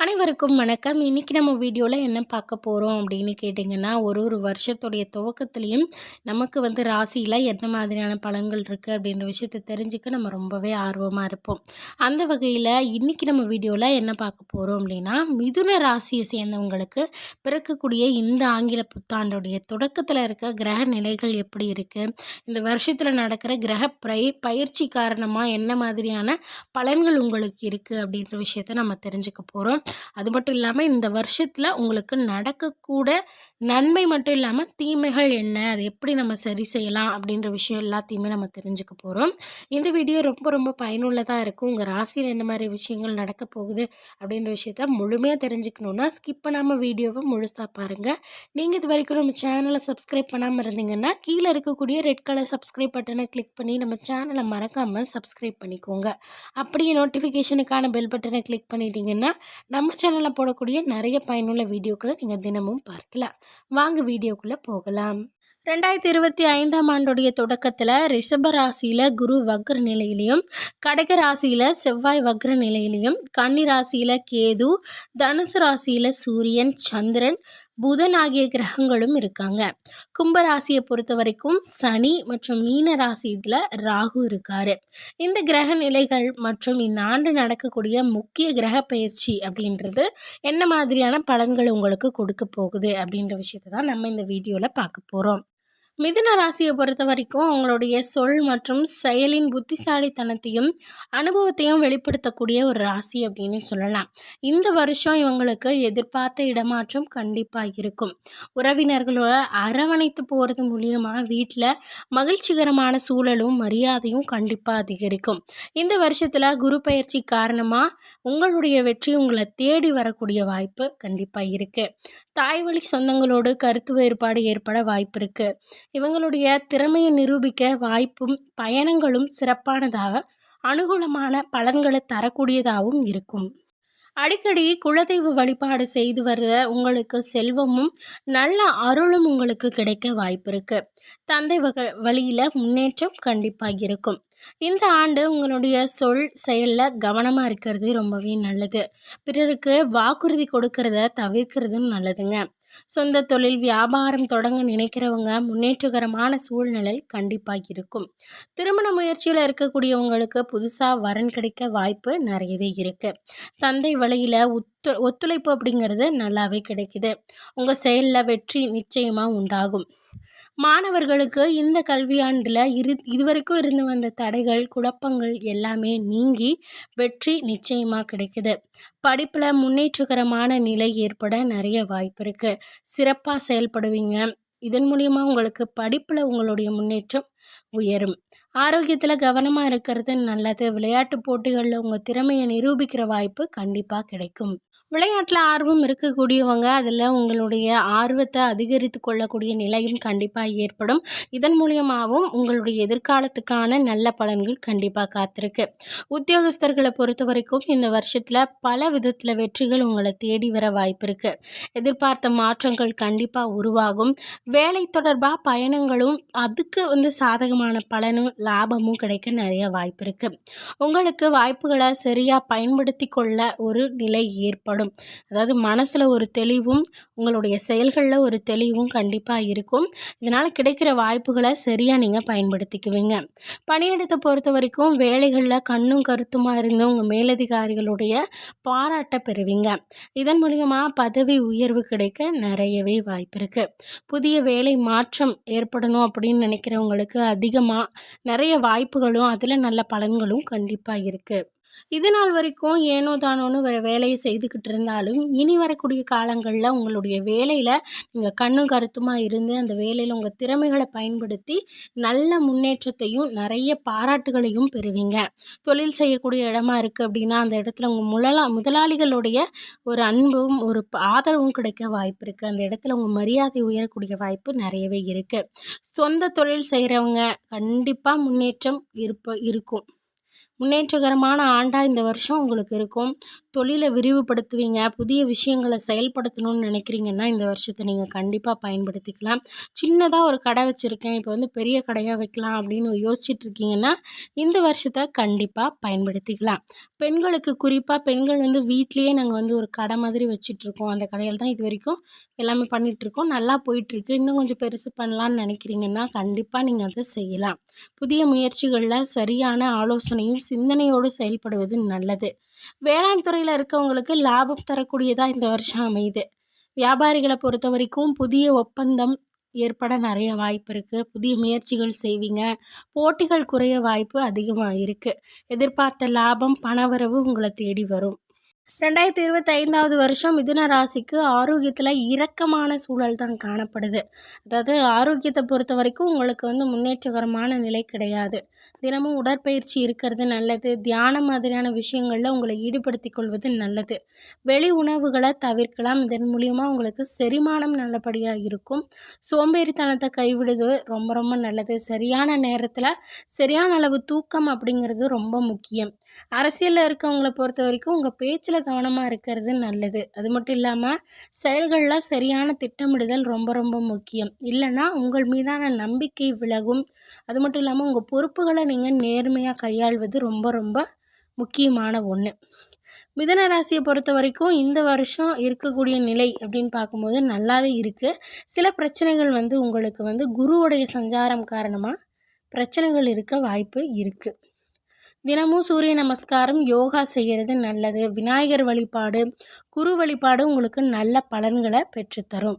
அனைவருக்கும் வணக்கம். இன்றைக்கி நம்ம வீடியோவில் என்ன பார்க்க போகிறோம் அப்படின்னு கேட்டிங்கன்னா ஒரு ஒரு வருஷத்துடைய துவக்கத்துலேயும் நமக்கு வந்து ராசியில் என்ன மாதிரியான பலன்கள் இருக்குது அப்படின்ற விஷயத்தை தெரிஞ்சுக்க நம்ம ரொம்பவே ஆர்வமாக இருப்போம். அந்த வகையில் இன்றைக்கி நம்ம வீடியோவில் என்ன பார்க்க போகிறோம் அப்படின்னா மிதுன ராசியை சேர்ந்தவங்களுக்கு பிறக்கக்கூடிய இந்த ஆங்கில புத்தாண்டுடைய தொடக்கத்தில் இருக்க கிரக நிலைகள் எப்படி இருக்குது இந்த வருஷத்தில் நடக்கிற கிரக பிரை பயிற்சி காரணமாக என்ன மாதிரியான பலன்கள் உங்களுக்கு இருக்குது அப்படின்ற விஷயத்தை நம்ம தெரிஞ்சுக்க போகிறோம் அது மட்டும் இல்லாமல் இந்த வருஷத்தில் உங்களுக்கு நடக்கக்கூட நன்மை மட்டும் இல்லாமல் தீமைகள் என்ன? அது எப்படி நம்ம சரி செய்யலாம்? அப்படின்ற விஷயம் எல்லாத்தையுமே நம்ம தெரிஞ்சுக்க போகிறோம் இந்த வீடியோ ரொம்ப ரொம்ப பயனுள்ளதாக இருக்கும் உங்கள் ராசியில் என்ன மாதிரி விஷயங்கள் நடக்க போகுது? அப்படின்ற விஷயத்த முழுமையாக தெரிஞ்சுக்கணுன்னா ஸ்கிப் பண்ணாமல் வீடியோவை முழுசாக பாருங்கள் நீங்கள் இது வரைக்கும் நம்ம சேனலை சப்ஸ்கிரைப் பண்ணாமல் இருந்தீங்கன்னா கீழே இருக்கக்கூடிய ரெட் கலர் சப்ஸ்கிரைப் பட்டனை கிளிக் பண்ணி நம்ம சேனலை மறக்காமல் சப்ஸ்கிரைப் பண்ணிக்கோங்க. அப்படியே நோட்டிஃபிகேஷனுக்கான பெல் பட்டனை கிளிக் பண்ணிட்டீங்கன்னா நம்ம சேனலில் போடக்கூடிய நிறைய பயனுள்ள வீடியோக்களை நீங்கள் தினமும் பார்க்கலாம். வாங்க வீடியோக்குள்ளே போகலாம். ரெண்டாயிரத்தி இருபத்தி ஐந்தாம் ஆண்டுடைய தொடக்கத்தில் ரிஷப ராசியில் குரு வக்ர நிலையிலையும் கடக ராசியில் செவ்வாய் வக்ர நிலையிலையும் கன்னி ராசியில் கேது தனுசு ராசியில் சூரியன் சந்திரன் புதன் ஆகிய கிரகங்களும் இருக்காங்க. கும்பராசியை பொறுத்த வரைக்கும் சனி மற்றும் மீன ராசியில் ராகு இருக்காரு. இந்த கிரக நிலைகள் மற்றும் இந்த ஆண்டு நடக்கக்கூடிய முக்கிய கிரக பயிற்சி அப்படின்றது என்ன மாதிரியான பலன்கள் உங்களுக்கு கொடுக்க போகுது அப்படின்ற விஷயத்தை தான் நம்ம இந்த வீடியோவில் பார்க்க போகிறோம் மிதுன ராசியை பொறுத்த வரைக்கும் அவங்களுடைய சொல் மற்றும் செயலின் புத்திசாலித்தனத்தையும் அனுபவத்தையும் வெளிப்படுத்தக்கூடிய ஒரு ராசி அப்படின்னு சொல்லலாம். இந்த வருஷம் இவங்களுக்கு எதிர்பார்த்த இடமாற்றம் கண்டிப்பாக இருக்கும். உறவினர்களோட அரவணைத்து போகிறது மூலியமாக வீட்டில் மகிழ்ச்சிகரமான சூழலும் மரியாதையும் கண்டிப்பாக அதிகரிக்கும். இந்த வருஷத்தில் குரு பயிற்சி காரணமாக உங்களுடைய வெற்றி உங்களை தேடி வரக்கூடிய வாய்ப்பு கண்டிப்பாக இருக்குது தாய்வழி சொந்தங்களோடு கருத்து வேறுபாடு ஏற்பட வாய்ப்பு இருக்குது இவங்களுடைய திறமையை நிரூபிக்க வாய்ப்பும் பயணங்களும் சிறப்பானதாக அனுகூலமான பலன்களை தரக்கூடியதாகவும் இருக்கும். அடிக்கடி குலதெய்வ வழிபாடு செய்து வர உங்களுக்கு செல்வமும் நல்ல அருளும் உங்களுக்கு கிடைக்க வாய்ப்பு இருக்குது தந்தை வக வழியில் முன்னேற்றம் கண்டிப்பாக இருக்கும். இந்த ஆண்டு உங்களுடைய சொல் செயலில் கவனமாக இருக்கிறது ரொம்பவே நல்லது. பிறருக்கு வாக்குறுதி கொடுக்கறத தவிர்க்கிறதும் நல்லதுங்க. சொந்த தொழில் வியாபாரம் தொடங்க நினைக்கிறவங்க முன்னேற்றகரமான சூழ்நிலை கண்டிப்பாக இருக்கும். திருமண முயற்சியில் இருக்கக்கூடியவங்களுக்கு புதுசாக வரன் கிடைக்க வாய்ப்பு நிறையவே இருக்குது தந்தை வழியில் ஒத்து ஒத்துழைப்பு அப்படிங்கிறது நல்லாவே கிடைக்குது. உங்கள் செயலில் வெற்றி நிச்சயமாக உண்டாகும். மாணவர்களுக்கு இந்த கல்வியாண்டில் இரு இதுவரைக்கும் இருந்து வந்த தடைகள் குழப்பங்கள் எல்லாமே நீங்கி வெற்றி நிச்சயமாக கிடைக்குது. படிப்பில் முன்னேற்றகரமான நிலை ஏற்பட நிறைய வாய்ப்பு இருக்குது சிறப்பாக செயல்படுவீங்க. இதன் மூலியமாக உங்களுக்கு படிப்பில் உங்களுடைய முன்னேற்றம் உயரும். ஆரோக்கியத்தில் கவனமாக இருக்கிறது நல்லது. விளையாட்டு போட்டிகளில் உங்கள் திறமையை நிரூபிக்கிற வாய்ப்பு கண்டிப்பாக கிடைக்கும். விளையாட்டில் ஆர்வம் இருக்கக்கூடியவங்க அதில் உங்களுடைய ஆர்வத்தை அதிகரித்து கொள்ளக்கூடிய நிலையும் கண்டிப்பாக ஏற்படும். இதன் மூலியமாகவும் உங்களுடைய எதிர்காலத்துக்கான நல்ல பலன்கள் கண்டிப்பாக காத்திருக்கு. உத்தியோகஸ்தர்களை பொறுத்த வரைக்கும் இந்த வருஷத்தில் பல விதத்தில் வெற்றிகள் உங்களை தேடி வர வாய்ப்பு இருக்குது எதிர்பார்த்த மாற்றங்கள் கண்டிப்பாக உருவாகும். வேலை தொடர்பாக பயணங்களும் அதுக்கு வந்து சாதகமான பலனும் லாபமும் கிடைக்க நிறைய வாய்ப்பு இருக்குது உங்களுக்கு வாய்ப்புகளை சரியாக பயன்படுத்தி கொள்ள ஒரு நிலை ஏற்படும். ஏற்படும். அதாவது மனசில் ஒரு தெளிவும் உங்களுடைய செயல்களில் ஒரு தெளிவும் கண்டிப்பாக இருக்கும். இதனால் கிடைக்கிற வாய்ப்புகளை சரியாக நீங்கள் பயன்படுத்திக்குவீங்க. பணியிடத்தை பொறுத்த வரைக்கும் வேலைகளில் கண்ணும் கருத்துமாக இருந்து உங்கள் மேலதிகாரிகளுடைய பாராட்டை பெறுவீங்க. இதன் மூலியமாக பதவி உயர்வு கிடைக்க நிறையவே வாய்ப்பு இருக்குது புதிய வேலை மாற்றம் ஏற்படணும் அப்படின்னு நினைக்கிறவங்களுக்கு அதிகமாக நிறைய வாய்ப்புகளும் அதில் நல்ல பலன்களும் கண்டிப்பாக இருக்குது இது நாள் வரைக்கும் ஏனோ தானோன்னு வேறு வேலையை செய்துக்கிட்டு இருந்தாலும் இனி வரக்கூடிய காலங்களில் உங்களுடைய வேலையில் நீங்கள் கண்ணும் கருத்துமாக இருந்து அந்த வேலையில் உங்கள் திறமைகளை பயன்படுத்தி நல்ல முன்னேற்றத்தையும் நிறைய பாராட்டுகளையும் பெறுவீங்க. தொழில் செய்யக்கூடிய இடமா இருக்குது அப்படின்னா அந்த இடத்துல உங்கள் முதலா முதலாளிகளுடைய ஒரு அன்பும் ஒரு ஆதரவும் கிடைக்க வாய்ப்பு இருக்குது அந்த இடத்துல உங்கள் மரியாதை உயரக்கூடிய வாய்ப்பு நிறையவே இருக்குது சொந்த தொழில் செய்கிறவங்க கண்டிப்பாக முன்னேற்றம் இருப்ப இருக்கும். முன்னேற்றகரமான ஆண்டாக இந்த வருஷம் உங்களுக்கு இருக்கும். தொழிலை விரிவுபடுத்துவீங்க. புதிய விஷயங்களை செயல்படுத்தணும்னு நினைக்கிறீங்கன்னா இந்த வருஷத்தை நீங்கள் கண்டிப்பாக பயன்படுத்திக்கலாம். சின்னதாக ஒரு கடை வச்சுருக்கேன். இப்போ வந்து பெரிய கடையாக வைக்கலாம் அப்படின்னு யோசிச்சுட்டு இருக்கீங்கன்னா இந்த வருஷத்தை கண்டிப்பாக பயன்படுத்திக்கலாம். பெண்களுக்கு குறிப்பாக பெண்கள் வந்து வீட்லேயே நாங்கள் வந்து ஒரு கடை மாதிரி வச்சிட்ருக்கோம் அந்த கடையில் தான் இது வரைக்கும் எல்லாமே பண்ணிகிட்ருக்கோம் நல்லா போயிட்டுருக்கு இன்னும் கொஞ்சம் பெருசு பண்ணலான்னு நினைக்கிறீங்கன்னா கண்டிப்பாக நீங்கள் அதை செய்யலாம். புதிய முயற்சிகளில் சரியான ஆலோசனையும் சிந்தனையோடு செயல்படுவது நல்லது. வேளாண் துறையில் இருக்கவங்களுக்கு லாபம் தரக்கூடியதாக இந்த வருஷம் அமையுது. வியாபாரிகளை பொறுத்த வரைக்கும் புதிய ஒப்பந்தம் ஏற்பட நிறைய வாய்ப்பு இருக்குது புதிய முயற்சிகள் செய்வீங்க. போட்டிகள் குறைய வாய்ப்பு அதிகமாக இருக்குது எதிர்பார்த்த லாபம் பணவரவு உங்களை தேடி வரும். ரெண்டாயிரத்தி இருபத்தைந்தாவது வருஷம் மிதுன ராசிக்கு ஆரோக்கியத்தில் இரக்கமான சூழல் தான் காணப்படுது. அதாவது ஆரோக்கியத்தை பொறுத்த வரைக்கும் உங்களுக்கு வந்து முன்னேற்றகரமான நிலை கிடையாது. தினமும் உடற்பயிற்சி இருக்கிறது நல்லது. தியானம் மாதிரியான விஷயங்களில் உங்களை ஈடுபடுத்திக் கொள்வது நல்லது. வெளி உணவுகளை தவிர்க்கலாம். இதன் மூலியமாக உங்களுக்கு செரிமானம் நல்லபடியாக இருக்கும். சோம்பேறித்தனத்தை கைவிடுவது ரொம்ப ரொம்ப நல்லது. சரியான நேரத்தில் சரியான அளவு தூக்கம் அப்படிங்கிறது ரொம்ப முக்கியம். அரசியலில் இருக்கவங்களை பொறுத்த வரைக்கும் உங்கள் பேச்சில் கவனமாக இருக்கிறது நல்லது. அது மட்டும் இல்லாமல் செயல்களில் சரியான திட்டமிடுதல் ரொம்ப ரொம்ப முக்கியம். இல்லைன்னா உங்கள் மீதான நம்பிக்கை விலகும். அது மட்டும் இல்லாமல் உங்கள் பொறுப்புகளை நீங்கள் நேர்மையாக கையாள்வது ரொம்ப ரொம்ப முக்கியமான ஒன்று மிதன ராசியை பொறுத்த வரைக்கும் இந்த வருஷம் இருக்கக்கூடிய நிலை அப்படின்னு பார்க்கும்போது நல்லாவே இருக்குது சில பிரச்சனைகள் வந்து உங்களுக்கு வந்து குருவுடைய சஞ்சாரம் காரணமாக பிரச்சனைகள் இருக்க வாய்ப்பு இருக்குது தினமும் சூரிய நமஸ்காரம் யோகா செய்கிறது நல்லது. விநாயகர் வழிபாடு குரு வழிபாடு உங்களுக்கு நல்ல பலன்களை பெற்றுத்தரும்.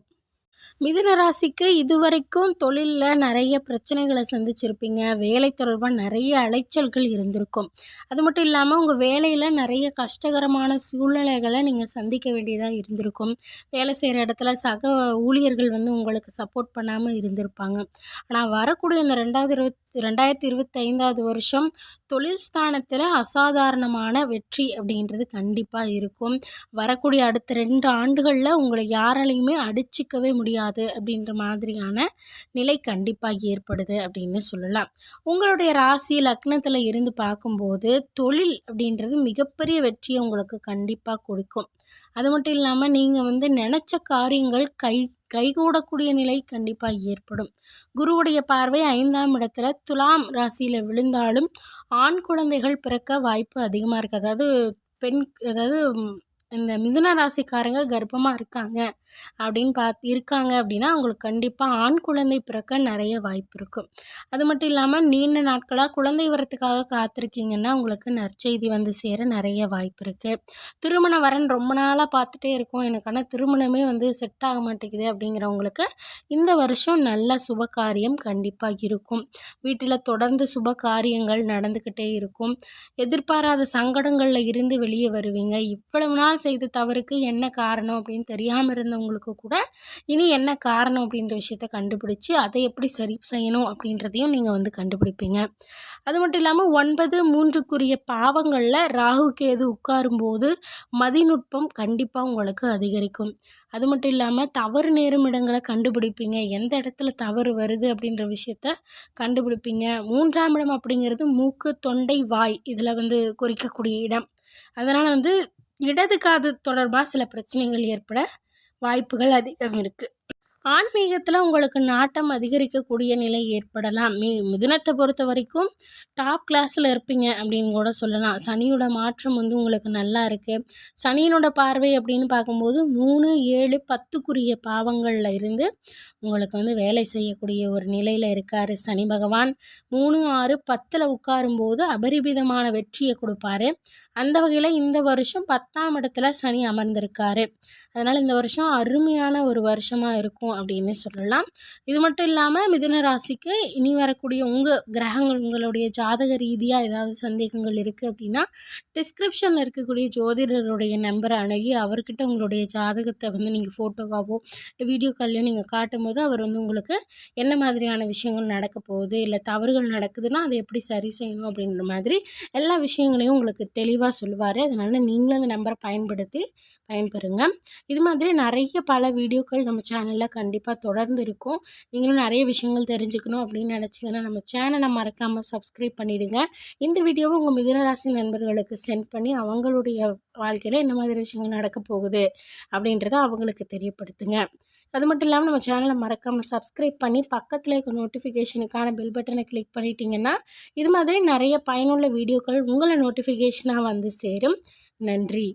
மிதுன ராசிக்கு இதுவரைக்கும் தொழிலில் நிறைய பிரச்சனைகளை சந்திச்சிருப்பீங்க. வேலை தொடர்பாக நிறைய அலைச்சல்கள் இருந்திருக்கும். அது மட்டும் இல்லாமல் உங்கள் வேலையில் நிறைய கஷ்டகரமான சூழ்நிலைகளை நீங்கள் சந்திக்க வேண்டியதாக இருந்திருக்கும். வேலை செய்கிற இடத்துல சக ஊழியர்கள் வந்து உங்களுக்கு சப்போர்ட் பண்ணாமல் இருந்திருப்பாங்க. ஆனால் வரக்கூடிய இந்த ரெண்டாவது இருபத் ரெண்டாயிரத்தி இருபத்தைந்தாவது வருஷம் தொழில் ஸ்தானத்தில் அசாதாரணமான வெற்றி அப்படின்றது கண்டிப்பாக இருக்கும். வரக்கூடிய அடுத்த ரெண்டு ஆண்டுகளில் உங்களை யாராலையுமே அடிச்சிக்கவே முடியாது அப்படின்ற மாதிரியான நிலை கண்டிப்பாக ஏற்படுது அப்படின்னு சொல்லலாம். உங்களுடைய ராசி லக்னத்தில் இருந்து பார்க்கும்போது தொழில் அப்படின்றது மிகப்பெரிய வெற்றியை உங்களுக்கு கண்டிப்பாக கொடுக்கும். அது மட்டும் இல்லாமல் நீங்கள் வந்து நினச்ச காரியங்கள் கை கைகூடக்கூடிய நிலை கண்டிப்பாக ஏற்படும். குருவுடைய பார்வை ஐந்தாம் இடத்துல துலாம் ராசியில் விழுந்தாலும் ஆண் குழந்தைகள் பிறக்க வாய்ப்பு அதிகமாக இருக்குது அதாவது பெண் அதாவது இந்த மிதுன ராசிக்காரங்க கர்ப்பமாக இருக்காங்க. அப்படின்னு பார்த்து இருக்காங்க அப்படின்னா அவங்களுக்கு கண்டிப்பாக ஆண் குழந்தை பிறக்க நிறைய வாய்ப்பு இருக்கும். அது மட்டும் இல்லாமல் நீண்ட நாட்களாக குழந்தை வரத்துக்காக காத்திருக்கீங்கன்னா உங்களுக்கு நற்செய்தி வந்து சேர நிறைய வாய்ப்பு இருக்குது திருமண வரன் ரொம்ப நாளாக பார்த்துட்டே இருக்கோம். எனக்கு ஆனால் திருமணமே வந்து செட் ஆக மாட்டேங்குது அப்படிங்கிறவங்களுக்கு இந்த வருஷம் நல்ல சுப காரியம் கண்டிப்பாக இருக்கும். வீட்டில் தொடர்ந்து சுப காரியங்கள் நடந்துக்கிட்டே இருக்கும். எதிர்பாராத சங்கடங்களில் இருந்து வெளியே வருவீங்க. இவ்வளவு நாள் செய்த தவறுக்கு என்ன காரணம் அப்படின்னு தெரியாமல் இருந்தவங்களுக்கு கூட இனி என்ன காரணம் அப்படின்ற விஷயத்த கண்டுபிடிச்சி அதை எப்படி சரி செய்யணும் அப்படின்றதையும் நீங்கள் வந்து கண்டுபிடிப்பீங்க. அது மட்டும் இல்லாமல் ஒன்பது மூன்றுக்குரிய பாவங்களில் ராகு கேது உட்காரும்போது மதிநுட்பம் கண்டிப்பாக உங்களுக்கு அதிகரிக்கும். அது மட்டும் இல்லாமல் தவறு நேரும் இடங்களை கண்டுபிடிப்பீங்க. எந்த இடத்துல தவறு வருது அப்படின்ற விஷயத்த கண்டுபிடிப்பீங்க. மூன்றாம் இடம் அப்படிங்கிறது மூக்கு தொண்டை வாய் இதில் வந்து குறிக்கக்கூடிய இடம். அதனால் வந்து இடது காது தொடர்பாக சில பிரச்சனைகள் ஏற்பட வாய்ப்புகள் அதிகம் இருக்குது ஆன்மீகத்தில் உங்களுக்கு நாட்டம் அதிகரிக்கக்கூடிய நிலை ஏற்படலாம். மி மிதுனத்தை பொறுத்த வரைக்கும் டாப் கிளாஸில் இருப்பீங்க அப்படின்னு கூட சொல்லலாம். சனியோட மாற்றம் வந்து உங்களுக்கு நல்லா இருக்குது சனியினோட பார்வை அப்படின்னு பார்க்கும்போது மூணு ஏழு பத்துக்குரிய பாவங்களில் இருந்து உங்களுக்கு வந்து வேலை செய்யக்கூடிய ஒரு நிலையில் இருக்கார் சனி பகவான். மூணு ஆறு பத்தில் உட்காரும்போது அபரிமிதமான வெற்றியை கொடுப்பாரு. அந்த வகையில் இந்த வருஷம் பத்தாம் இடத்துல சனி அமர்ந்திருக்காரு. அதனால் இந்த வருஷம் அருமையான ஒரு வருஷமாக இருக்கும். இருக்கும் அப்படின்னு சொல்லலாம். இது மட்டும் இல்லாமல் மிதுன ராசிக்கு இனி வரக்கூடிய உங்கள் கிரகங்கள் உங்களுடைய ஜாதக ரீதியாக ஏதாவது சந்தேகங்கள் இருக்குது அப்படின்னா டிஸ்கிரிப்ஷனில் இருக்கக்கூடிய ஜோதிடருடைய நம்பரை அணுகி அவர்கிட்ட உங்களுடைய ஜாதகத்தை வந்து நீங்கள் ஃபோட்டோவாகவோ வீடியோ கால்லையோ நீங்கள் காட்டும் போது அவர் வந்து உங்களுக்கு என்ன மாதிரியான விஷயங்கள் நடக்க போகுது இல்லை தவறுகள் நடக்குதுன்னா அதை எப்படி சரி செய்யணும் அப்படின்ற மாதிரி எல்லா விஷயங்களையும் உங்களுக்கு தெளிவாக சொல்லுவார். அதனால் நீங்களும் அந்த நம்பரை பயன்படுத்தி பயன்பெறுங்க. இது மாதிரி நிறைய பல வீடியோக்கள் நம்ம சேனலில் கண்டிப்பாக தொடர்ந்து இருக்கும். நீங்களும் நிறைய விஷயங்கள் தெரிஞ்சுக்கணும் அப்படின்னு நினச்சிங்கன்னா நம்ம சேனலை மறக்காமல் சப்ஸ்கிரைப் பண்ணிவிடுங்க இந்த வீடியோவை உங்கள் மிதுனராசி நண்பர்களுக்கு சென்ட் பண்ணி அவங்களுடைய வாழ்க்கையில் என்ன மாதிரி விஷயங்கள் நடக்க போகுது அப்படின்றத அவங்களுக்கு தெரியப்படுத்துங்க. அது மட்டும் இல்லாமல் நம்ம சேனலை மறக்காமல் சப்ஸ்கிரைப் பண்ணி பக்கத்தில் இருக்க நோட்டிஃபிகேஷனுக்கான பெல் பட்டனை கிளிக் பண்ணிட்டீங்கன்னா இது மாதிரி நிறைய பயனுள்ள வீடியோக்கள் உங்களை நோட்டிஃபிகேஷனாக வந்து சேரும். நன்றி.